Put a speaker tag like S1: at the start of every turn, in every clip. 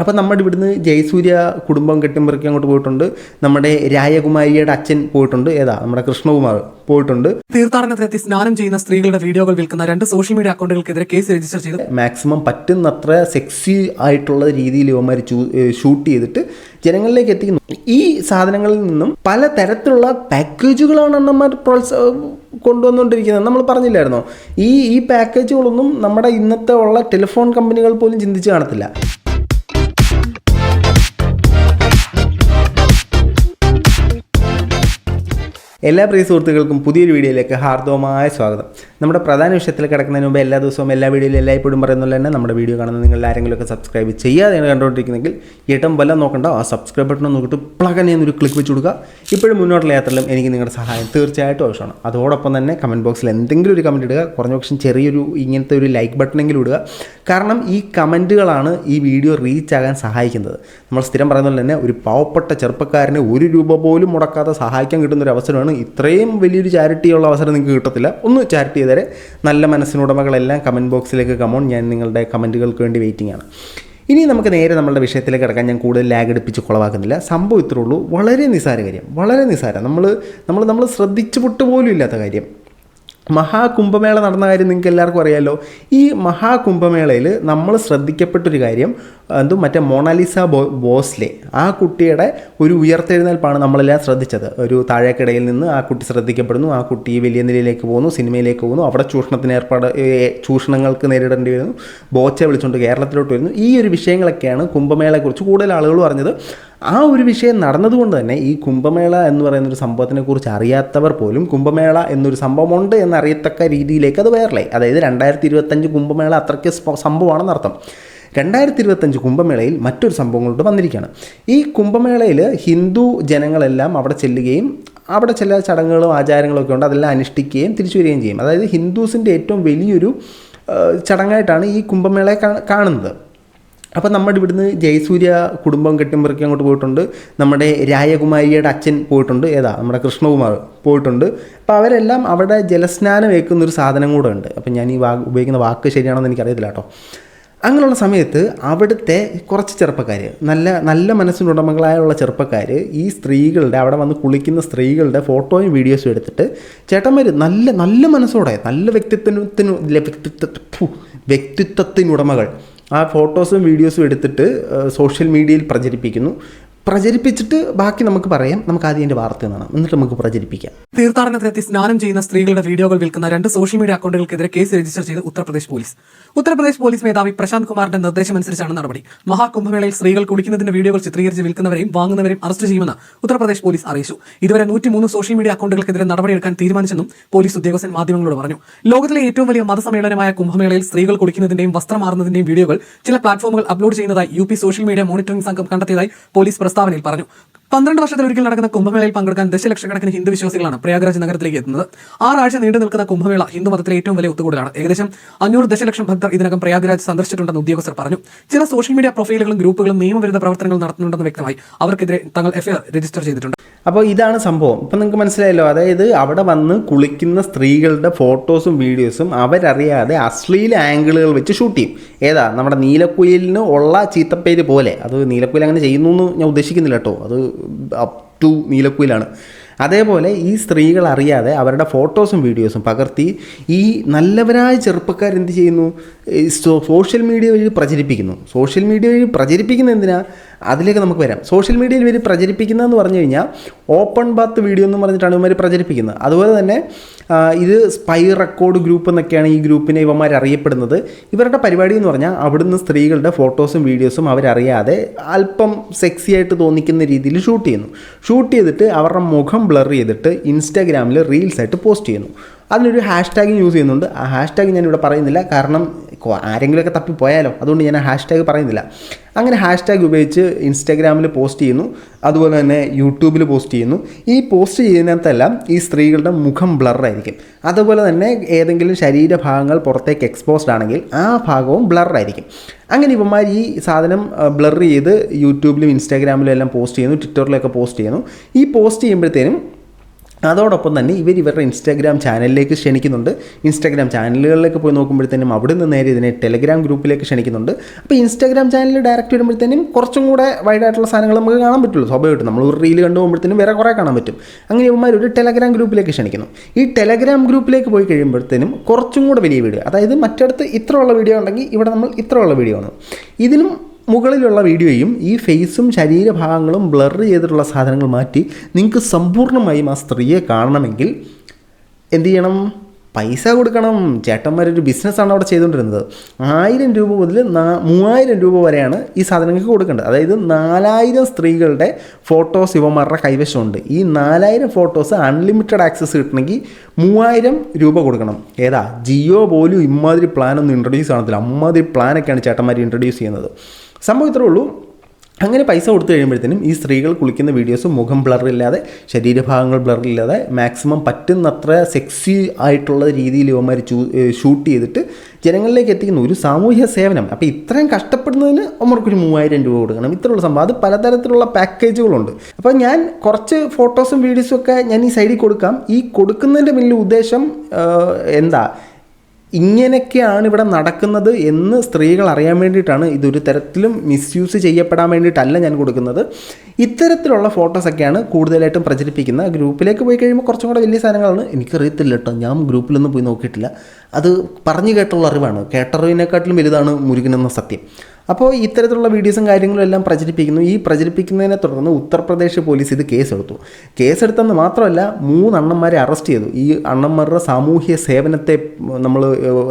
S1: അപ്പോൾ നമ്മുടെ ഇവിടുന്ന് ജയസൂര്യ കുടുംബം കെട്ടിമ്പറക്കി അങ്ങോട്ട് പോയിട്ടുണ്ട്. നമ്മുടെ രായകുമാരിയുടെ അച്ഛൻ പോയിട്ടുണ്ട്. ഏതാ? നമ്മുടെ കൃഷ്ണകുമാർ പോയിട്ടുണ്ട്.
S2: തീർത്ഥാടനത്തിനെത്തി സ്നാനം ചെയ്യുന്ന സ്ത്രീകളുടെ വീഡിയോകൾ വിൽക്കുന്ന രണ്ട് സോഷ്യൽ മീഡിയ അക്കൗണ്ടുകൾക്കെതിരെ കേസ് രജിസ്റ്റർ ചെയ്ത്.
S1: മാക്സിമം പറ്റുന്നത്ര സെക്സി ആയിട്ടുള്ള രീതിയിൽ ഇവന്മാർ ഷൂട്ട് ചെയ്തിട്ട് ജനങ്ങളിലേക്ക് എത്തിക്കുന്നു. ഈ സാധനങ്ങളിൽ നിന്നും പല തരത്തിലുള്ള പാക്കേജുകളാണ് അണ്ണന്മാർ പ്രോത്സാഹ കൊണ്ടുവന്നുകൊണ്ടിരിക്കുന്നത്. നമ്മൾ പറഞ്ഞില്ലായിരുന്നോ? ഈ ഈ പാക്കേജുകളൊന്നും നമ്മുടെ ഇന്നത്തെ ഉള്ള ടെലിഫോൺ കമ്പനികൾ പോലും ചിന്തിച്ച് കാണത്തില്ല. എല്ലാ പ്രിയ സുഹൃത്തുക്കൾക്കും പുതിയൊരു വീഡിയോയിലേക്ക് ഹാർദവമായ സ്വാഗതം. നമ്മുടെ പ്രധാന വിഷയത്തിൽ കിടക്കുന്നതിന് മുമ്പ് എല്ലാ ദിവസവും എല്ലാ വീഡിയോയിലും എല്ലായ്പ്പോഴും പറയുന്നുള്ള തന്നെ നമ്മുടെ വീഡിയോ കാണുന്ന നിങ്ങൾ ആരെങ്കിലുമൊക്കെ സബ്സ്ക്രൈബ് ചെയ്യാതെയാണ് കണ്ടുകൊണ്ടിരിക്കുന്നെങ്കിൽ ഏറ്റവും വല്ല നോക്കണ്ട. ആ സബ്സ്ക്രൈബ് ബട്ടൺ നോക്കിയിട്ട് പ്ലഗനെ എന്നൊരു ക്ലിക്ക് വെച്ച് കൊടുക്കുക. ഇപ്പോഴും മുന്നോട്ടുള്ള യാത്രയിലും എനിക്ക് നിങ്ങളുടെ സഹായം തീർച്ചയായിട്ടും ആവശ്യമാണ്. അതോടൊപ്പം തന്നെ കമന്റ് ബോക്സിൽ എന്തെങ്കിലും ഒരു കമന്റ് ഇടുക. കുറഞ്ഞ പക്ഷം ചെറിയൊരു ഇങ്ങനത്തെ ഒരു ലൈക്ക് ബട്ടണെങ്കിലും ഇടുക. കാരണം ഈ കമന്റുകളാണ് ഈ വീഡിയോ റീച്ച് ആകാൻ സഹായിക്കുന്നത്. നമ്മൾ സ്ഥിരം പറയുന്ന പോലെ തന്നെ ഒരു പാവപ്പെട്ട ചെറുപ്പക്കാരനെ ഒരു രൂപ പോലും മുടക്കാതെ സഹായിക്കാൻ കിട്ടുന്ന ഒരു അവസരമാണ് ഇത്രയും വലിയൊരു ചാരിറ്റിയുള്ള അവസരം നിങ്ങൾക്ക് കിട്ടത്തില്ല. ഒന്ന് ചാരിറ്റി ചെയ്തേരെ. നല്ല മനസ്സിനുടമകളെല്ലാം കമന്റ് ബോക്സിലേക്ക് കമോൺ ഞാൻ നിങ്ങളുടെ കമന്റുകൾക്ക് വേണ്ടി വെയിറ്റിംഗ് ആണ്. ഇനി നമുക്ക് നേരെ നമ്മുടെ വിഷയത്തിലേക്ക് കിടക്കാൻ ഞാൻ കൂടുതൽ ലാഗ് അടുപ്പിച്ച് കുളവാക്കുന്നില്ല. സംഭവം ഇത്രേ ഉള്ളൂ. വളരെ നിസാര കാര്യം. വളരെ നിസാരം നമ്മൾ നമ്മൾ നമ്മൾ ശ്രദ്ധിച്ചു പൊട്ട് പോലും ഇല്ലാത്ത കാര്യം. മഹാകുംഭമേള നടന്ന കാര്യം നിങ്ങൾക്ക് എല്ലാവർക്കും അറിയാമല്ലോ ഈ മഹാകുംഭമേളയിൽ നമ്മൾ ശ്രദ്ധിക്കപ്പെട്ടൊരു കാര്യം എന്തും മറ്റേ മൊണാലിസ ബോ ബോസ്ലെ. ആ കുട്ടിയുടെ ഒരു ഉയർത്തെഴുന്നേൽപ്പാണ് നമ്മളെല്ലാം ശ്രദ്ധിച്ചത്. ഒരു താഴേക്കിടയിൽ നിന്ന് ആ കുട്ടി ശ്രദ്ധിക്കപ്പെടുന്നു ആ കുട്ടി വലിയ നിലയിലേക്ക് പോകുന്നു സിനിമയിലേക്ക് പോകുന്നു അവിടെ ചൂഷണത്തിന് ഏർപ്പാട് ചൂഷണങ്ങൾക്ക് നേരിടേണ്ടി വരുന്നു ബോച്ച വിളിച്ചുകൊണ്ട് കേരളത്തിലോട്ട് വരുന്നു. ഈ ഒരു വിഷയങ്ങളൊക്കെയാണ് കുംഭമേളയെക്കുറിച്ച് കൂടുതൽ ആളുകൾ പറഞ്ഞത്. ആ ഒരു വിഷയം നടന്നതുകൊണ്ട് തന്നെ ഈ കുംഭമേള എന്ന് പറയുന്ന ഒരു സംഭവത്തിനെ കുറിച്ച് അറിയാത്തവർ പോലും കുംഭമേള എന്നൊരു സംഭവമുണ്ട് എന്നറിയത്തക്ക രീതിയിലേക്ക് അത് വൈറലായി അതായത് രണ്ടായിരത്തി ഇരുപത്തഞ്ച് കുംഭമേള അത്രയ്ക്ക് സ്പ- സംഭവമാണെന്ന് അർത്ഥം രണ്ടായിരത്തി ഇരുപത്തഞ്ച് കുംഭമേളയിൽ മറ്റൊരു സംഭവങ്ങളോട് വന്നിരിക്കുകയാണ്. ഈ കുംഭമേളയിൽ ഹിന്ദു ജനങ്ങളെല്ലാം അവിടെ ചെല്ലുകയും അവിടെ ചില ചടങ്ങുകളും ആചാരങ്ങളും ഒക്കെ ഉണ്ട്. അതെല്ലാം അനുഷ്ഠിക്കുകയും തിരിച്ചു വരികയും ചെയ്യും. അതായത് ഹിന്ദുസിന്റെ ഏറ്റവും വലിയൊരു ചടങ്ങായിട്ടാണ് ഈ കുംഭമേളയെ കാണുന്നത്. അപ്പോൾ നമ്മുടെ ഇവിടുന്ന് ജയസൂര്യ കുടുംബം കെട്ടിമ്പറക്കി അങ്ങോട്ട് പോയിട്ടുണ്ട്. നമ്മുടെ രായകുമാരിയുടെ അച്ഛൻ പോയിട്ടുണ്ട്. ഏതാ? നമ്മുടെ കൃഷ്ണകുമാർ പോയിട്ടുണ്ട്. അപ്പോൾ അവരെല്ലാം അവിടെ ജലസ്നാനം ഏൽക്കുന്ന ഒരു സാധനം കൂടെ ഉണ്ട്. അപ്പം ഞാൻ ഈ വാ ഉപയോഗിക്കുന്ന വാക്ക് ശരിയാണെന്ന് എനിക്കറിയത്തില്ല കേട്ടോ. അങ്ങനെയുള്ള സമയത്ത് അവിടുത്തെ കുറച്ച് ചെറുപ്പക്കാർ നല്ല നല്ല മനസ്സിനുടമകളായുള്ള ചെറുപ്പക്കാർ ഈ സ്ത്രീകളുടെ അവിടെ വന്ന് കുളിക്കുന്ന സ്ത്രീകളുടെ ഫോട്ടോയും വീഡിയോസും എടുത്തിട്ട് ചേട്ടന്മാർ നല്ല നല്ല മനസ്സോടെ നല്ല വ്യക്തിത്വത്തിന് വ്യക്തിത്വ വ്യക്തിത്വത്തിനുടമകൾ ആ ഫോട്ടോസും വീഡിയോസും എടുത്തിട്ട് സോഷ്യൽ മീഡിയയിൽ പ്രചരിപ്പിക്കുന്നു. പ്രചരിപ്പിച്ചിട്ട് ബാക്കി നമുക്ക് പറയാം. നമുക്ക് ആദ്യം എന്റെ വാർത്ത കാണാം. എന്നിട്ട് നമുക്ക് പ്രചരിപ്പിക്കാം.
S2: തീർത്ഥാടനത്തിനെത്തി സ്നാനം ചെയ്യുന്ന സ്ത്രീകളുടെ വീഡിയോകൾ വിൽക്കുന്ന രണ്ട് സോഷ്യൽ മീഡിയ അക്കൗണ്ടുകൾക്കെതിരെ കേസ് രജിസ്റ്റർ ചെയ്ത് ഉത്തർപ്രദേശ് പോലീസ്. ഉത്തർപ്രദേശ് പോലീസ് മേധാവി പ്രശാന്ത് കുമാറിന്റെ നിർദ്ദേശമനുസരിച്ചാണ് നടപടി. മഹാകുംഭമേളയിൽ സ്ത്രീകൾ കുടിക്കുന്നതിന്റെ വീഡിയോകൾ ചിത്രീകരിച്ച് വിൽക്കുന്നവരെയും വാങ്ങുന്നവരെയും അറസ്റ്റ് ചെയ്യുമെന്ന് ഉത്തർപ്രദേശ് പോലീസ് അറിയിച്ചു. ഇതുവരെ നൂറ്റിമൂന്ന് സോഷ്യൽ മീഡിയ അക്കൗണ്ടുകൾക്കെതിരെ നടപടിയെടുക്കാൻ തീരുമാനിച്ചെന്നും പോലീസ് ഉദ്യോഗസ്ഥൻ മാധ്യമങ്ങളോട് പറഞ്ഞു. ലോകത്തിലെ ഏറ്റവും വലിയ മതസമ്മേളനമായ കുംഭമേളയിൽ സ്ത്രീകൾ കുടിക്കുന്നതിന്റെയും വസ്ത്രം മാറുന്നതിന്റെയും വീഡിയോകൾ ചില പ്ലാറ്റ്ഫോമുകൾ അപ്ലോഡ് ചെയ്യുന്നതായി യു സോഷ്യൽ മീഡിയ മോണിറ്ററിംഗ് സംഘം കണ്ടെത്തിയതായി പോലീസ് പ്രസ്താവനയിൽ പറഞ്ഞു. പന്ത്രണ്ട് വർഷത്തിലൊരിക്കൽ നടക്കുന്ന കുംഭമേളയിൽ പങ്കെടുക്കാൻ ദശലക്ഷക്കണക്കിന് ഹിന്ദു വിശ്വാസികളാണ് പ്രയാഗ്രാജ് നഗരത്തിലേക്ക് എത്തുന്നത്. ആറാഴ്ച നീണ്ടു നിൽക്കുന്ന കുംഭമേള ഹിന്ദു മതത്തിലെ ഏറ്റവും വലിയ ഒത്തുകൂടലാണ്. ഏകദേശം അഞ്ഞൂറ് ദശലക്ഷം ഭക്തർ ഇതിനകം പ്രയാഗ്രാജ് സന്ദർശിച്ചിട്ടുണ്ടെന്ന് ഉദ്യോഗസ്ഥർ പറഞ്ഞു. ചില സോഷ്യൽ മീഡിയ പ്രൊഫൈലുകളും ഗ്രൂപ്പുകളും നിയമവിരുദ്ധ പ്രവർത്തനങ്ങൾ നടത്തുന്നുണ്ടെന്ന് വ്യക്തമായി അവർക്കെതിരെ തങ്ങൾ എഫ്ഐആർ രജിസ്റ്റർ ചെയ്തിട്ടുണ്ട്.
S1: അപ്പോൾ ഇതാണ് സംഭവം. ഇപ്പം നിങ്ങൾക്ക് മനസ്സിലായല്ലോ അതായത് അവിടെ വന്ന് കുളിക്കുന്ന സ്ത്രീകളുടെ ഫോട്ടോസും വീഡിയോസും അവരറിയാതെ അശ്ലീല ആംഗിളുകൾ വെച്ച് ഷൂട്ട് ചെയ്യും. ഏതാ? നമ്മുടെ നീലക്കുയിലിന് ഉള്ള ചീത്തപ്പേര് പോലെ. അത് നീലക്കുയിൽ അങ്ങനെ ചെയ്യുന്നു എന്ന് ഞാൻ ഉദ്ദേശിക്കുന്നില്ല കേട്ടോ. അത് അപ് ടു നീലക്കുയിലാണ്. അതേപോലെ ഈ സ്ത്രീകൾ അറിയാതെ അവരുടെ ഫോട്ടോസും വീഡിയോസും പകർത്തി ഈ നല്ലവരായ ചെറുപ്പക്കാർ എന്ത് ചെയ്യുന്നു? സോഷ്യൽ മീഡിയ വഴി പ്രചരിപ്പിക്കുന്നു. സോഷ്യൽ മീഡിയ വഴി പ്രചരിപ്പിക്കുന്ന എന്തിനാ? അതിലേക്ക് നമുക്ക് വരാം. സോഷ്യൽ മീഡിയയിൽ ഇവർ പ്രചരിപ്പിക്കുന്നതെന്ന് പറഞ്ഞു കഴിഞ്ഞാൽ ഓപ്പൺ ബാത്ത് വീഡിയോ എന്ന് പറഞ്ഞിട്ടാണ് ഇവന്മാർ പ്രചരിപ്പിക്കുന്നത്. അതുപോലെ തന്നെ ഇത് സ്പൈ റെക്കോർഡ് ഗ്രൂപ്പ് എന്നൊക്കെയാണ് ഈ ഗ്രൂപ്പിനെ ഇവന്മാർ അറിയപ്പെടുന്നത്. ഇവരുടെ പരിപാടി എന്ന് പറഞ്ഞാൽ അവിടുന്ന് സ്ത്രീകളുടെ ഫോട്ടോസും വീഡിയോസും അവരറിയാതെ അല്പം സെക്സി ആയിട്ട് തോന്നിക്കുന്ന രീതിയിൽ ഷൂട്ട് ചെയ്യുന്നു. ഷൂട്ട് ചെയ്തിട്ട് അവരുടെ മുഖം ബ്ലർ ചെയ്തിട്ട് ഇൻസ്റ്റാഗ്രാമിൽ റീൽസ് ആയിട്ട് പോസ്റ്റ് ചെയ്യുന്നു. അതിനൊരു ഹാഷ് ടാഗ് യൂസ് ചെയ്യുന്നുണ്ട്. ആ ഹാഷ് ടാഗ് ഞാനിവിടെ പറയുന്നില്ല. കാരണം ആരെങ്കിലുമൊക്കെ തപ്പിപ്പോയാലോ. അതുകൊണ്ട് ഞാൻ ആ ഹാഷ്ടാഗ് പറയുന്നില്ല. അങ്ങനെ ഹാഷ് ടാഗ് ഉപയോഗിച്ച് ഇൻസ്റ്റാഗ്രാമിൽ പോസ്റ്റ് ചെയ്യുന്നു. അതുപോലെ തന്നെ യൂട്യൂബിൽ പോസ്റ്റ് ചെയ്യുന്നു. ഈ പോസ്റ്റ് ചെയ്യുന്നതെല്ലാം ഈ സ്ത്രീകളുടെ മുഖം ബ്ലറായിരിക്കും അതുപോലെ തന്നെ ഏതെങ്കിലും ശരീരഭാഗങ്ങൾ പുറത്തേക്ക് എക്സ്പോസ്ഡ് ആണെങ്കിൽ ആ ഭാഗവും ബ്ലറായിരിക്കും അങ്ങനെ ഇവന്മാർ ഈ സാധനം ബ്ലർ ചെയ്ത് യൂട്യൂബിലും ഇൻസ്റ്റാഗ്രാമിലും എല്ലാം പോസ്റ്റ് ചെയ്യുന്നു. ട്വിറ്ററിലൊക്കെ പോസ്റ്റ് ചെയ്യുന്നു. ഈ പോസ്റ്റ് ചെയ്യുമ്പോഴത്തേനും അതോടൊപ്പം തന്നെ ഇവർ ഇവരുടെ ഇൻസ്റ്റാഗ്രാം ചാനലിലേക്ക് ക്ഷണിക്കുന്നുണ്ട്. ഇൻസ്റ്റാഗ്രാം ചാനലുകളിലേക്ക് പോയി നോക്കുമ്പോഴത്തേനും അവിടെ നിന്ന് നേരെ ഇതിനെ ടെലിഗ്രാം ഗ്രൂപ്പിലേക്ക് ക്ഷണിക്കുന്നുണ്ട്. അപ്പോൾ ഇൻസ്റ്റാഗ്രാം ചാനലിൽ ഡയറക്റ്റ് വരുമ്പോഴത്തേനും കുറച്ചും കൂടെ വൈഡായിട്ടുള്ള സാധനങ്ങൾ നമുക്ക് കാണാൻ പറ്റുള്ളൂ. സ്വാഭാവികമായിട്ടും നമ്മൾ ഒരു റീൽ കണ്ടു പോകുമ്പോഴത്തേനും വേറെ കുറേ കാണാൻ പറ്റും. അങ്ങനെ ഇവന്മാർ ഒരു ടെലഗ്രാം ഗ്രൂപ്പിലേക്ക് ക്ഷണിക്കുന്നു. ഈ ടെലഗ്രാം ഗ്രൂപ്പിലേക്ക് പോയി കഴിയുമ്പോഴത്തേനും കുറച്ചും കൂടെ വലിയ വീഡിയോ അതായത് മറ്റടുത്ത് ഇത്രയുള്ള വീഡിയോ ഉണ്ടെങ്കിൽ ഇവിടെ നമ്മൾ ഇത്രയുള്ള വീഡിയോ ആണ്. ഇതിനും മുകളിലുള്ള വീഡിയോയും ഈ ഫേസും ശരീരഭാഗങ്ങളും ബ്ലർ ചെയ്തിട്ടുള്ള സാധനങ്ങൾ മാറ്റി നിങ്ങൾക്ക് സമ്പൂർണമായും ആ സ്ത്രീയെ കാണണമെങ്കിൽ എന്ത് ചെയ്യണം? പൈസ കൊടുക്കണം. ചേട്ടന്മാരൊരു ബിസിനസ്സാണ് അവിടെ ചെയ്തുകൊണ്ടിരുന്നത്. ആയിരം രൂപ മുതൽ നാ മൂവായിരം രൂപ വരെയാണ് ഈ സാധനങ്ങൾക്ക് കൊടുക്കേണ്ടത്. അതായത് നാലായിരം സ്ത്രീകളുടെ ഫോട്ടോസ് ഇവന്മാരുടെ കൈവശമുണ്ട്. ഈ നാലായിരം ഫോട്ടോസ് അൺലിമിറ്റഡ് ആക്സസ് കിട്ടണമെങ്കിൽ മൂവായിരം രൂപ കൊടുക്കണം. ഏതാ? ജിയോ പോലും ഇമാതിരി പ്ലാനൊന്നും ഇൻട്രൊഡ്യൂസ് ആണത്തില്ല അമ്മാതിരി പ്ലാനൊക്കെയാണ് ചേട്ടന്മാർ ഇൻട്രൊഡ്യൂസ് ചെയ്യുന്നത്. സംഭവം ഇത്രേ ഉള്ളൂ. അങ്ങനെ പൈസ കൊടുത്തു കഴിയുമ്പോഴത്തേനും ഈ സ്ത്രീകൾ കുളിക്കുന്ന വീഡിയോസ് മുഖം ബ്ലറില്ലാതെ ശരീരഭാഗങ്ങൾ ബ്ലറില്ലാതെ മാക്സിമം പറ്റുന്നത്ര സെക്സി ആയിട്ടുള്ള രീതിയിൽ ഇവന്മാർ ഷൂട്ട് ചെയ്തിട്ട് ജനങ്ങളിലേക്ക് എത്തിക്കുന്ന ഒരു സാമൂഹ്യ സേവനം. അപ്പോൾ ഇത്രയും കഷ്ടപ്പെടുന്നതിന് അവർക്കൊരു മൂവായിരം രൂപ കൊടുക്കണം. ഇത്രയുള്ള സംഭവം. അത് പലതരത്തിലുള്ള പാക്കേജുകളുണ്ട് അപ്പോൾ ഞാൻ കുറച്ച് ഫോട്ടോസും വീഡിയോസും ഒക്കെ ഞാൻ ഈ സൈഡിൽ കൊടുക്കാം. ഈ കൊടുക്കുന്നതിന്റെ പിന്നിൽ ഉദ്ദേശം എന്താ? ഇങ്ങനെയൊക്കെയാണ് ഇവിടെ നടക്കുന്നത് എന്ന് സ്ത്രീകൾ അറിയാൻ വേണ്ടിയിട്ടാണ് ഇതൊരു തരത്തിലും മിസ്യൂസ് ചെയ്യപ്പെടാൻ വേണ്ടിയിട്ടല്ല ഞാൻ കൊടുക്കുന്നത്. ഇത്തരത്തിലുള്ള ഫോട്ടോസൊക്കെയാണ് കൂടുതലായിട്ടും പ്രചരിപ്പിക്കുന്നത് ഗ്രൂപ്പിലേക്ക് പോയി കഴിയുമ്പോൾ കുറച്ചും കൂടെ വലിയ സാധനങ്ങളാണ്. എനിക്കറിയത്തില്ല കേട്ടോ. ഞാൻ ഗ്രൂപ്പിലൊന്നും പോയി നോക്കിയിട്ടില്ല. അത് പറഞ്ഞു കേട്ടുള്ള അറിവാണ്. കേട്ടറിവിനെക്കാട്ടിലും വലുതാണ് മുരുകനെന്ന സത്യം. അപ്പോൾ ഇത്തരത്തിലുള്ള വീഡിയോസും കാര്യങ്ങളും എല്ലാം പ്രചരിപ്പിക്കുന്നു. ഈ പ്രചരിപ്പിക്കുന്നതിനെ തുടർന്ന് ഉത്തർപ്രദേശ് പോലീസ് ഇത് കേസെടുത്തു. കേസെടുത്തെന്ന് മാത്രമല്ല മൂന്ന് അണ്ണന്മാരെ അറസ്റ്റ് ചെയ്തു. ഈ അണ്ണന്മാരുടെ സാമൂഹ്യ സേവനത്തെ നമ്മൾ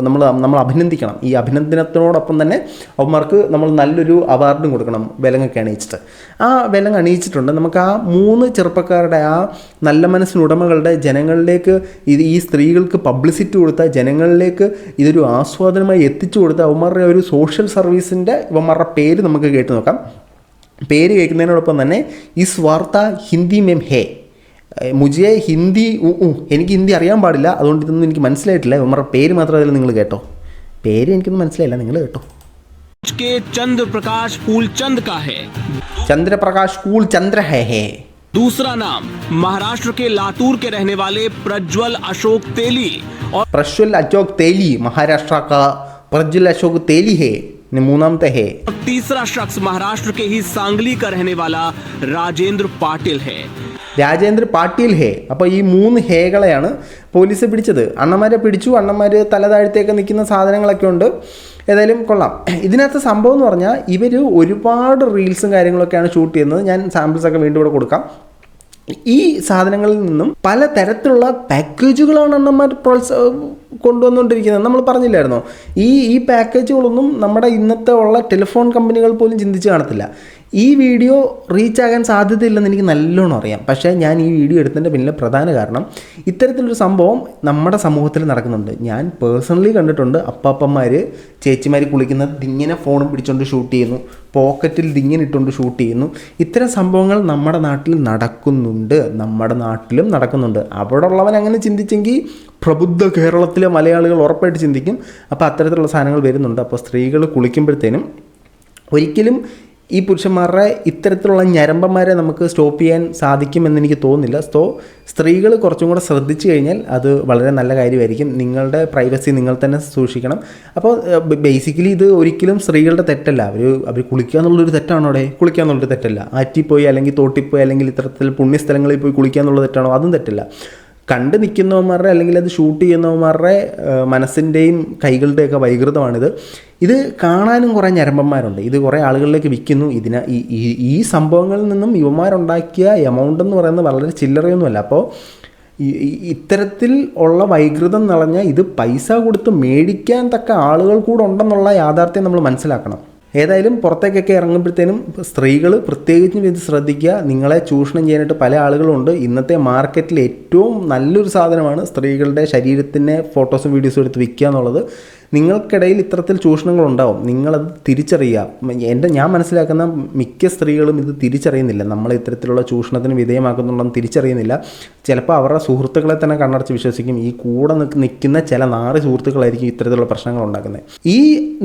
S1: നമ്മൾ നമ്മൾ അഭിനന്ദിക്കണം. ഈ അഭിനന്ദനത്തിനോടൊപ്പം തന്നെ അവന്മാർക്ക് നമ്മൾ നല്ലൊരു അവാർഡും കൊടുക്കണം വിലങ്ങൊക്കെ അണിയിച്ചിട്ട്. ആ വിലങ്ങ് അണിയിച്ചിട്ടുണ്ട്. നമുക്ക് ആ മൂന്ന് ചെറുപ്പക്കാരുടെ ആ നല്ല മനസ്സിനുടമകളുടെ ജനങ്ങളിലേക്ക് ഇത് ഈ സ്ത്രീകൾക്ക് പബ്ലിസിറ്റി കൊടുത്ത ജനങ്ങളിലേക്ക് ഇതൊരു ആസ്വാദനമായി എത്തിച്ചു കൊടുത്ത അവന്മാരുടെ ഒരു സോഷ്യൽ സർവീസിന്റെ ഇവന്മാരുടെ പേര് നമുക്ക് കേട്ട് നോക്കാം പേര് കേൾക്കുന്നതിനോടൊപ്പം തന്നെ ഇസ് വാർത്ത ഹിന്ദി മെം ഹേ ഏ, മുജിയെ ഹിന്ദി ഉ, ഉ, എനിക്ക് ഹിന്ദി അറിയാൻ പാടില്ല അതുകൊണ്ട് ഇതൊന്നും എനിക്ക് മനസ്സിലായിട്ടില്ല ഇവന്മാരുടെ പേര് മാത്രം അതിൽ നിങ്ങൾ കേട്ടോ പേര് എനിക്കൊന്നും മനസ്സിലായില്ല നിങ്ങൾ കേട്ടോ
S3: के चंद्र प्रकाश फूलचंद का है
S1: ചന്ദ്രപ്രകാശ് കൂൾ ചന്ദ്ര ഹേ ഹേ
S3: दूसरा नाम महाराष्ट्र के लातूर के रहने वाले प्रज्वल अशोक तेली और
S1: പ്രശ്വൽ അശോക് തേലി മഹാരാഷ്ട്ര का പ്രജ്വൽ അശോക് തേലി ഹേ ഇനി മൂന്നാമത്തെ ഹേ
S3: तीसरा शख्स महाराष्ट्र के ही सांगली का रहने वाला राजेंद्र पाटिल है
S1: രാജേന്ദ്ര പാട്ടീൽ ഹേ അപ്പോൾ ഈ മൂന്ന് ഹേകളെയാണ് പോലീസ് പിടിച്ചത് അണ്ണന്മാരെ പിടിച്ചു അണ്ണന്മാർ തല താഴ്ത്തേക്ക് നിൽക്കുന്ന സാധനങ്ങളൊക്കെ ഉണ്ട് ഏതായാലും കൊള്ളാം ഇതിനകത്ത് സംഭവം എന്ന് പറഞ്ഞാൽ ഇവർ ഒരുപാട് റീൽസും കാര്യങ്ങളൊക്കെയാണ് ഷൂട്ട് ചെയ്യുന്നത് ഞാൻ സാമ്പിൾസ് ഒക്കെ വീണ്ടും ഇവിടെ കൊടുക്കാം ഈ സാധനങ്ങളിൽ നിന്നും പല തരത്തിലുള്ള പാക്കേജുകളാണ് അണ്ണന്മാർ പ്രോത്സാ കൊണ്ടുവന്നുകൊണ്ടിരിക്കുന്നത്. നമ്മൾ പറഞ്ഞില്ലായിരുന്നോ? ഈ ഈ പാക്കേജുകളൊന്നും നമ്മുടെ ഇന്നത്തെ ഉള്ള ടെലിഫോൺ കമ്പനികൾ പോലും ചിന്തിച്ച് കാണത്തില്ല. ഈ വീഡിയോ റീച്ച് ആകാൻ സാധ്യതയില്ലെന്ന് എനിക്ക് നല്ലോണം അറിയാം. പക്ഷേ ഞാൻ ഈ വീഡിയോ എടുത്തതിന്റെ പിന്നിലെ പ്രധാന കാരണം ഇത്തരത്തിലൊരു സംഭവം നമ്മുടെ സമൂഹത്തിൽ നടക്കുന്നുണ്ട്. ഞാൻ പേഴ്സണലി കണ്ടിട്ടുണ്ട്. അപ്പാപ്പന്മാർ ചേച്ചിമാർ കുളിക്കുന്നത് ഇങ്ങനെ ഫോണും പിടിച്ചുകൊണ്ട് ഷൂട്ട് ചെയ്യുന്നു. പോക്കറ്റിൽ ഇങ്ങനെ ഇട്ടുകൊണ്ട് ഷൂട്ട് ചെയ്യുന്നു. ഇത്തരം സംഭവങ്ങൾ നമ്മുടെ നാട്ടിൽ നടക്കുന്നുണ്ട്. നമ്മുടെ നാട്ടിലും നടക്കുന്നുണ്ട്. അവിടെ ഉള്ളവൻ അങ്ങനെ ചിന്തിച്ചെങ്കിൽ പ്രബുദ്ധ കേരളത്തിലെ മലയാളികൾ ഉറപ്പായിട്ട് ചിന്തിക്കും. അപ്പോൾ അത്തരത്തിലുള്ള സാധനങ്ങൾ വരുന്നുണ്ട്. അപ്പോൾ സ്ത്രീകൾ കുളിക്കുമ്പോഴത്തേനും ഒരിക്കലും ഈ പുരുഷന്മാരുടെ ഇത്തരത്തിലുള്ള ഞരമ്പന്മാരെ നമുക്ക് സ്റ്റോപ്പ് ചെയ്യാൻ സാധിക്കുമെന്ന് എനിക്ക് തോന്നുന്നില്ല. സോ സ്ത്രീകൾ കുറച്ചും കൂടെ ശ്രദ്ധിച്ചു കഴിഞ്ഞാൽ അത് വളരെ നല്ല കാര്യമായിരിക്കും. നിങ്ങളുടെ പ്രൈവസി നിങ്ങൾ തന്നെ സൂക്ഷിക്കണം. അപ്പോൾ ബേസിക്കലി ഇത് ഒരിക്കലും സ്ത്രീകളുടെ തെറ്റല്ല. അവർ അവർ കുളിക്കുക എന്നുള്ളൊരു തെറ്റാണോ അവിടെ? കുളിക്കുക എന്നുള്ളൊരു തെറ്റല്ല. ആറ്റിപ്പോയി അല്ലെങ്കിൽ തോട്ടിപ്പോയി അല്ലെങ്കിൽ ഇത്തരത്തിൽ പുണ്യസ്ഥലങ്ങളിൽ പോയി കുളിക്കുക എന്നുള്ള തെറ്റാണോ? അതും തെറ്റല്ല. കണ്ട് നിൽക്കുന്നവന്മാരുടെ അല്ലെങ്കിൽ അത് ഷൂട്ട് ചെയ്യുന്നവന്മാരുടെ മനസ്സിന്റെയും കൈകളുടെയൊക്കെ വൈകൃതമാണിത്. ഇത് കാണാനും കുറേ ഞരമ്പന്മാരുണ്ട്. ഇത് കുറേ ആളുകളിലേക്ക് വിൽക്കുന്നു. ഇതിന ഈ ഈ- സംഭവങ്ങളിൽ നിന്നും യുവമാരുണ്ടാക്കിയ എമൗണ്ട് എന്ന് പറയുന്നത് വളരെ ചില്ലറയൊന്നുമല്ല. അപ്പോൾ ഇത്തരത്തിൽ ഉള്ള വൈകൃതം നിറഞ്ഞ ഇത് പൈസ കൊടുത്ത് മേടിക്കാൻ തക്ക ആളുകൾ കൂടെ ഉണ്ടെന്നുള്ള യാഥാർത്ഥ്യം നമ്മൾ മനസ്സിലാക്കണം. ഏതായാലും പുറത്തേക്കൊക്കെ ഇറങ്ങുമ്പോഴത്തേനും സ്ത്രീകൾ പ്രത്യേകിച്ചും ഇത് ശ്രദ്ധിക്കുക. നിങ്ങളെ ചൂഷണം ചെയ്യാനായിട്ട് പല ആളുകളുണ്ട്. ഇന്നത്തെ മാർക്കറ്റിൽ ഏറ്റവും നല്ലൊരു സാധനമാണ് സ്ത്രീകളുടെ ശരീരത്തിന്റെ ഫോട്ടോസും വീഡിയോസും എടുത്ത് വിൽക്കുക എന്നുള്ളത്. നിങ്ങൾക്കിടയിൽ ഇത്തരത്തിൽ ചൂഷണങ്ങൾ ഉണ്ടാവും നിങ്ങളത് തിരിച്ചറിയുക. എന്റെ ഞാൻ മനസ്സിലാക്കുന്ന മിക്ക സ്ത്രീകളും ഇത് തിരിച്ചറിയുന്നില്ല. നമ്മൾ ഇത്തരത്തിലുള്ള ചൂഷണത്തിന് വിധേയമാക്കുന്നുണ്ടെന്ന് തിരിച്ചറിയുന്നില്ല. ചിലപ്പോൾ അവരുടെ സുഹൃത്തുക്കളെ തന്നെ കണ്ണടച്ച് വിശ്വസിക്കും. ഈ കൂടെ നിൽക്ക് നിൽക്കുന്ന ചില നാറ് സുഹൃത്തുക്കളായിരിക്കും ഇത്തരത്തിലുള്ള പ്രശ്നങ്ങൾ ഉണ്ടാക്കുന്നത്. ഈ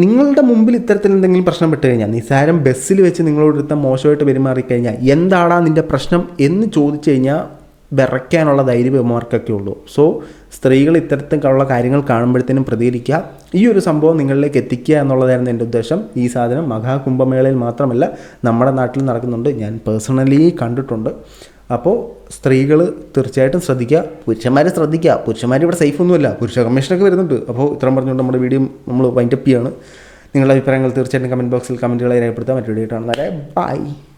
S1: നിങ്ങളുടെ മുമ്പിൽ ഇത്തരത്തിൽ എന്തെങ്കിലും പ്രശ്നം പെട്ട് കഴിഞ്ഞാൽ നിസ്സാരം ബസ്സിൽ വെച്ച് നിങ്ങളോട് ഒരുത്തൻ മോശമായിട്ട് പെരുമാറിക്കഴിഞ്ഞാൽ എന്താണ് എന്താടാ നിന്റെ പ്രശ്നം എന്ന് ചോദിച്ചു കഴിഞ്ഞാൽ വിറയ്ക്കാനുള്ള ധൈര്യം ഇവന്മാർക്കൊക്കെ ഉള്ളൂ. സോ സ്ത്രീകൾ ഇത്തരത്തിലുള്ള കാര്യങ്ങൾ കാണുമ്പോഴത്തേനും പ്രതികരിക്കുക. ഈ ഒരു സംഭവം നിങ്ങളിലേക്ക് എത്തിക്കുക എന്നുള്ളതായിരുന്നു എന്റെ ഉദ്ദേശം. ഈ സാധനം മഹാകുംഭമേളയിൽ മാത്രമല്ല നമ്മുടെ നാട്ടിൽ നടക്കുന്നുണ്ട്. ഞാൻ പേഴ്സണലി കണ്ടിട്ടുണ്ട്. അപ്പോൾ സ്ത്രീകൾ തീർച്ചയായിട്ടും ശ്രദ്ധിക്കുക. പുരുഷന്മാർ ശ്രദ്ധിക്കുക. പുരുഷന്മാർ ഇവിടെ സേഫ് ഒന്നുമല്ല. പുരുഷ കമ്മീഷനൊക്കെ വരുന്നുണ്ട്. അപ്പോൾ ഇത്രയും പറഞ്ഞുകൊണ്ട് നമ്മുടെ വീഡിയോ നമ്മൾ വൈൻഡപ്പ് ചെയ്യാണ്. നിങ്ങളുടെ അഭിപ്രായങ്ങൾ തീർച്ചയായിട്ടും കമന്റ് ബോക്സിൽ കമന്റുകളെ രേഖപ്പെടുത്താൻ മറ്റൊരു വീഡിയോ കാണുന്നവരെ ബൈ